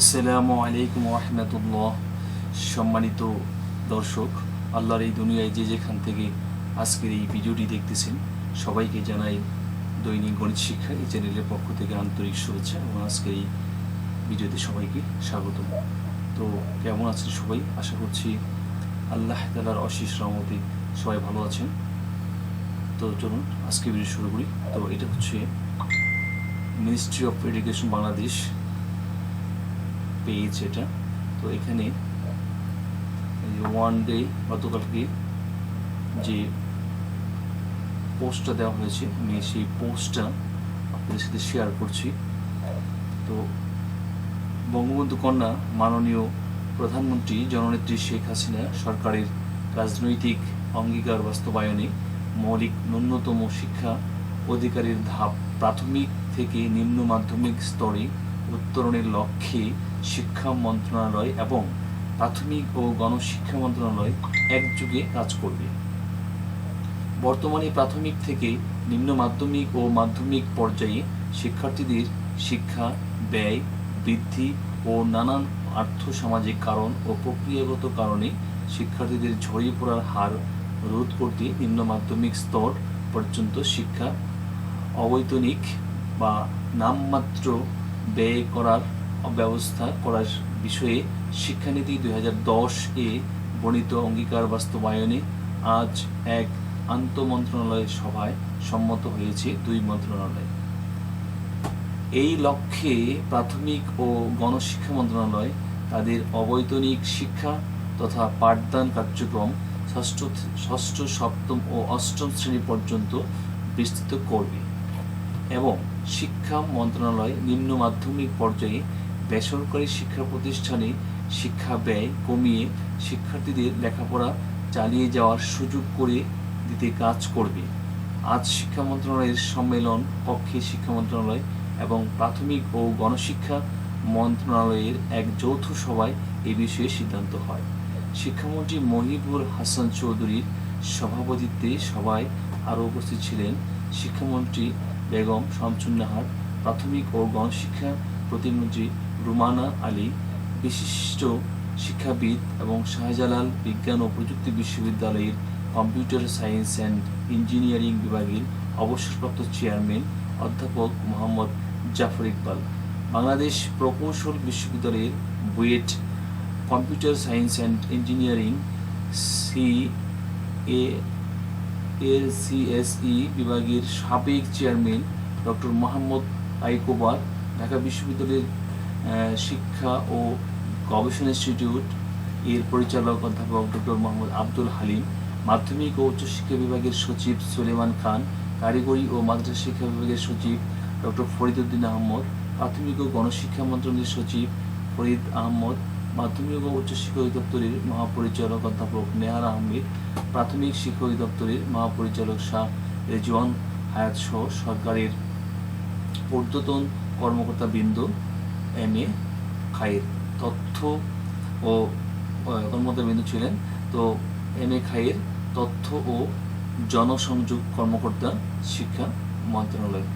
আসসালামু আলাইকুম রহমতুল্লাহ। সম্মানিত দর্শক, আল্লাহর এই দুনিয়ায় যে যেখান থেকে আজকের এই ভিডিওটি দেখতেছেন, সবাইকে জানাই দৈনিক গণিত শিক্ষা এই চ্যানেলের পক্ষ থেকে আন্তরিক শুভেচ্ছা এবং আজকের এই ভিডিওতে সবাইকে স্বাগত তো কেমন আছেন সবাই? আশা করছি আল্লাহ তালার অশেষ রহমতে সবাই ভালো আছেন। তো চলুন আজকে ভিডিও শুরু করি। তো এটা হচ্ছে ministry of education Bangladesh page এটা। তো এখানে ওয়ান ডে গতকালকে যে পোস্টটা দেওয়া হয়েছে, আমি সেই পোস্টটা আপনাদের সাথে শেয়ার করছি। তো বঙ্গবন্ধু কন্যা মাননীয় প্রধানমন্ত্রী জননেত্রী শেখ হাসিনা সরকারের রাজনৈতিক অঙ্গীকার বাস্তবায়নে মৌলিক ন্যূনতম শিক্ষা অধিকারের ধাপ প্রাথমিক থেকে নিম্ন মাধ্যমিক স্তরে উত্তরণের লক্ষ্যে শিক্ষা মন্ত্রণালয় এবং প্রাথমিক ও গণশিক্ষা মন্ত্রণালয় একযোগে কাজ করবে। বর্তমানে প্রাথমিক থেকে নিম্ন মাধ্যমিক ও মাধ্যমিক পর্যায়ে শিক্ষার্থীদের শিক্ষা, ব্যয় বৃদ্ধি ও নানান আর্থসামাজিক কারণ ও প্রক্রিয়াগত কারণে শিক্ষার্থীদের ঝরিয়ে পড়ার হার রোধ করতে নিম্ন মাধ্যমিক স্তর পর্যন্ত শিক্ষা, অবৈতনিক বা নামমাত্র ব্যয় করার ব্যবস্থা করার বিষয়ে শিক্ষানীতি দুই হাজার দশ এ বর্ণিত অঙ্গীকার বাস্তবায়নে আজ এক আন্তঃমন্ত্রণালয় সভায় সম্মত হয়েছে দুই মন্ত্রণালয়। এই লক্ষ্যে প্রাথমিক ও গণশিক্ষা মন্ত্রণালয় তাদের অবৈতনিক শিক্ষা তথা পাঠদান কার্যক্রম ষষ্ঠ ষষ্ঠ, সপ্তম ও অষ্টম শ্রেণি পর্যন্ত বিস্তৃত করবে এবং শিক্ষা মন্ত্রণালয় নিম্ন মাধ্যমিক পর্যায়ে বেসরকারি শিক্ষা প্রতিষ্ঠানে শিক্ষা ব্যয় কমিয়ে শিক্ষার্থীদের লেখাপড়া চালিয়ে যাওয়ার সুযোগ করে দিতে কাজ করবে। আজ শিক্ষা মন্ত্রণালয়ের সম্মেলন কক্ষে শিক্ষা মন্ত্রণালয় এবং প্রাথমিক ও গণশিক্ষা মন্ত্রণালয়ের এক যৌথ সভায় এ বিষয়ে সিদ্ধান্ত হয়। শিক্ষামন্ত্রী মহিবুর হাসান চৌধুরীর সভাপতিত্বে সভায় আরও উপস্থিত ছিলেন শিক্ষামন্ত্রী বেগম শামসুন্নাহার, প্রাথমিক ও গণশিক্ষা প্রতিমন্ত্রী রুমানা আলী, বিশিষ্ট শিক্ষাবিদ এবং শাহজালাল বিজ্ঞান ও প্রযুক্তি বিশ্ববিদ্যালয়ের কম্পিউটার সায়েন্স অ্যান্ড ইঞ্জিনিয়ারিং বিভাগের অবসরপ্রাপ্ত চেয়ারম্যান অধ্যাপক মোহাম্মদ জাফর ইকবাল। বাংলাদেশ প্রকৌশল বিশ্ববিদ্যালয়ের BUET computer science and engineering C এ এর সিএসই বিভাগের সাবেক চেয়ারম্যান ডক্টর মোহাম্মদ আইকোবার, ঢাকা বিশ্ববিদ্যালয়ের শিক্ষা ও গবেষণা ইনস্টিটিউট এর পরিচালক অধ্যাপক ডক্টর মোহাম্মদ আব্দুল হালিম, মাধ্যমিক ও উচ্চশিক্ষা বিভাগের সচিব সুলেমান খান, কারিগরি ও মাদ্রাসা শিক্ষা বিভাগের সচিব ডক্টর ফরিদউদ্দিন আহমদ, প্রাথমিক ও গণশিক্ষা মন্ত্রণালয়ের সচিব ফরিদ আহমদ মাধ্যমিক ও উচ্চশিক্ষা অধিদপ্তরের মহাপরিচালক অধ্যাপক নেহার আহমেদ প্রাথমিক শিক্ষা অধিদপ্তরের মহাপরিচালক শাহ রেজওয়ান হায়াত সহ সরকারের ঊর্ধ্বতন কর্মকর্তা বৃন্দ এম এ খায়ের তথ্য ও আহ, কর্মকর্তা বৃন্দ ছিলেন। তো এম এ খায়ের তথ্য ও জনসংযোগ কর্মকর্তা শিক্ষা মন্ত্রণালয়।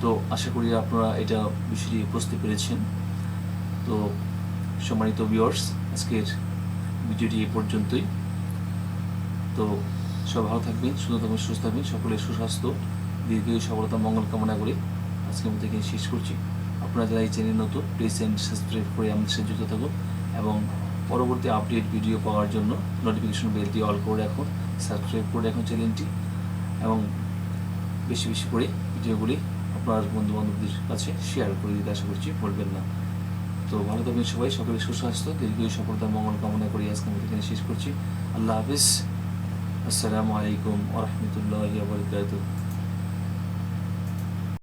তো আশা করি আপনারা এটা বিষয়টি বুঝতে পেরেছেন। তো সম্মানিত ভিউয়ার্স আজকের ভিডিওটি এ পর্যন্তই। তো সব ভালো থাকবেন সুন্দর থাকবেন, সুস্থ থাকবেন। সকলের সুস্বাস্থ্য দীর্ঘ সফলতা, মঙ্গল কামনা করে আজকের মধ্যে এখানে শেষ করছি। আপনারা যারা এই চ্যানেল নতুন প্লিজ অ্যান্ড সাবস্ক্রাইব করে আমাদের সাথে যুক্ত থাকুন এবং পরবর্তী আপডেট ভিডিও পাওয়ার জন্য নোটিফিকেশন বেলটি অল করে রাখুন সাবস্ক্রাইব করে রাখুন চ্যানেলটি এবং বেশি বেশি করে ভিডিওগুলি আপনার বন্ধু বান্ধবদের কাছে শেয়ার করে দিতে আশা করছি বলবেন না। তো ভালো থাকবেন সবাই, সকলে সুস্বাস্থ্য দীর্ঘ সফলতা, মঙ্গল কামনা করি। আজকে আমি এখানে শেষ করছি। আল্লাহ হাফিজ। আসসালামু আলাইকুম বরকাতুহ।